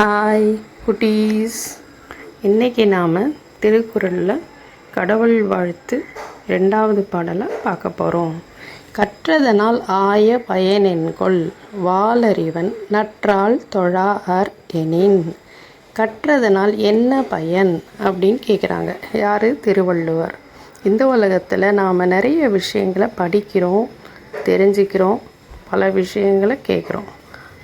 Hi குட்டீஸ். இன்றைக்கி நாம் திருக்குறளில் கடவுள் வாழ்த்து ரெண்டாவது பாடலை பார்க்க போகிறோம் கற்றதனால் ஆய பயனென்கொள் வாளறிவன் நற்றால் தொழாஅர் எனின். கற்றதனால் என்ன பயன் அப்படின்னு கேட்குறாங்க யார்? திருவள்ளுவர். இந்த உலகத்தில் நாம் நிறைய விஷயங்களை படிக்கிறோம் தெரிஞ்சுக்கிறோம் பல விஷயங்களை கேட்குறோம்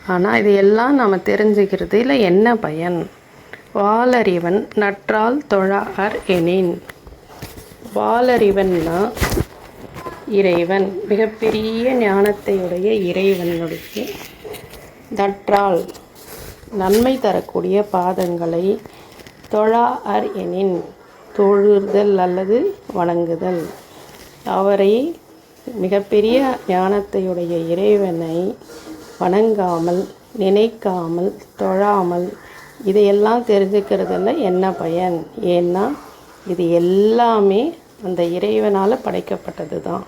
ஆனால் இது எல்லாம் நம்ம தெரிஞ்சுக்கிறதுல என்ன பயன்? வாலறிவன் நற்றால் தொழார் எனின். வாலறிவன்னா இறைவன் மிகப்பெரிய ஞானத்தையுடைய இறைவனுடைய நற்றால் நன்மை தரக்கூடிய பாதங்களை தொழா அர் எனின். தொழுதல் அல்லது வணங்குதல். அவரை மிகப்பெரிய ஞானத்தையுடைய இறைவனை வணங்காமல் நினைக்காமல் தொழாமல் இதையெல்லாம் தெரிஞ்சுக்கிறதுல என்ன பயன்? ஏன்னா இது எல்லாமே அந்த இறைவனால் படைக்கப்பட்டது தான்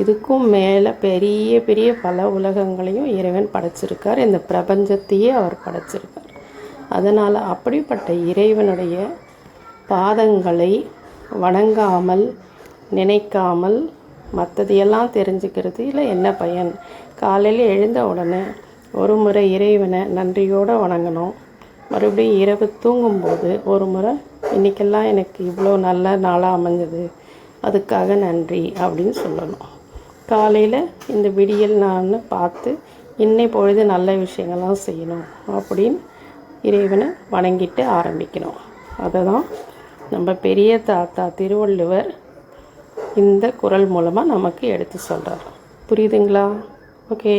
இதுக்கும் மேலே பெரிய பெரிய பல உலகங்களையும் இறைவன் படைச்சிருக்கார். இந்த பிரபஞ்சத்தையே அவர் படைச்சிருக்கார். அதனால் அப்படிப்பட்ட இறைவனுடைய பாதங்களை வணங்காமல் நினைக்காமல் மற்றதையெல்லாம் தெரிஞ்சுக்கிறது இல்லை என்ன பயன்? காலையில் எழுந்த உடனே ஒரு முறை இறைவனை நன்றியோடு வணங்கணும். மறுபடியும் இரவு தூங்கும்போது ஒரு முறை இன்றைக்கெல்லாம் எனக்கு இவ்வளோ நல்ல நாளாக அமைஞ்சது. அதுக்காக நன்றி அப்படின்னு சொல்லணும். காலையில் இந்த விடியல் நான் பார்த்து இன்னை பொழுது நல்ல விஷயங்கள்லாம் செய்யணும் அப்படின்னு இறைவனை வணங்கிட்டு ஆரம்பிக்கணும். அதை தான் நம்ம பெரிய தாத்தா திருவள்ளுவர் இந்த குரல் மூலமாக நமக்கு எடுத்து சொல்கிறார் புரியுதுங்களா? ஓகே